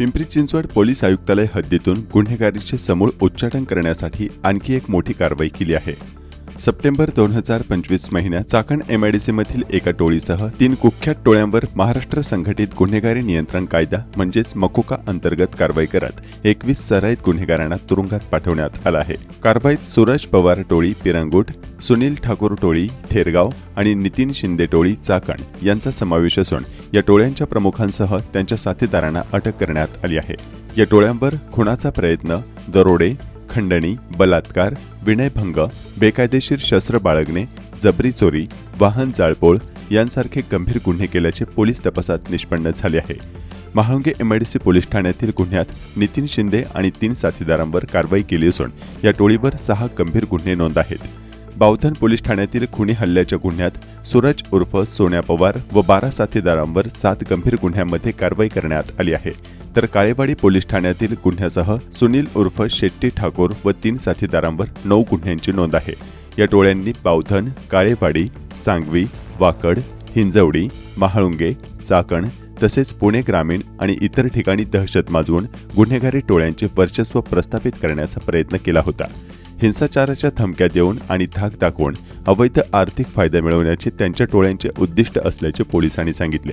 Pimpri Chinchwad police आयुक्तालय हद्दीतून गुन्हेगारीचे समूळ उच्चाटन करण्यासाठी आणखी एक मोठी कारवाई केली आहे. सप्टेंबर दोन हजार पंचवीस महिन्यात चाकण एमआयडीसी मधील एका टोळीसह तीन कुख्यात टोळ्यांवर महाराष्ट्र संघटित गुन्हेगारी नियंत्रण कायदा म्हणजेच मकोका अंतर्गत कारवाई करत एकवीस सराईत गुन्हेगारांना तुरुंगात पाठवण्यात आला आहे. कारवाईत सूरज पवार टोळी पिरंगुट सुनील ठाकूर टोळी थेरगाव आणि नितीन शिंदे टोळी चाकण यांचा समावेश असून या टोळ्यांच्या प्रमुखांसह त्यांच्या साथीदारांना अटक करण्यात आली आहे. या टोळ्यांवर खुणाचा प्रयत्न दरोडे खंडणी बलात्कार विनयभंग बेकायदेशीर शस्त्र बाळगणे जबरी चोरी वाहन जाळपोळ यांसारखे गंभीर गुन्हे केल्याचे पोलीस तपासात निष्पन्न झाले आहे. महाळुंगे एमआयडीसी पोलीस ठाण्यातील गुन्ह्यात नितीन शिंदे आणि तीन साथीदारांवर कारवाई केली असून या टोळीवर सहा गंभीर गुन्हे नोंद आहेत. बावधन पोलीस ठाण्यातील खुनी हल्ल्याच्या गुन्ह्यात सूरज उर्फ सोन्या पवार व बारा साथीदारांवर सात गंभीर गुन्ह्यांमध्ये कारवाई करण्यात आली आहे. तर काळेवाडी पोलीस ठाण्यातील गुन्ह्यासह सुनील उर्फ शेट्टी ठाकूर व तीन साथीदारांवर नऊ गुन्ह्यांची नोंद आहे. या टोळ्यांनी पावधन काळेवाडी सांगवी वाकड हिंजवडी महाळुंगे चाकण तसेच पुणे ग्रामीण आणि इतर ठिकाणी दहशत माजवून गुन्हेगारी टोळ्यांचे वर्चस्व प्रस्थापित करण्याचा प्रयत्न केला होता. हिंसाचाराच्या धमक्या देऊन आणि धाक दाखवून अवैध आर्थिक फायदा मिळवण्याचे त्यांच्या टोळ्यांचे उद्दिष्ट असल्याचे पोलिसांनी सांगितले.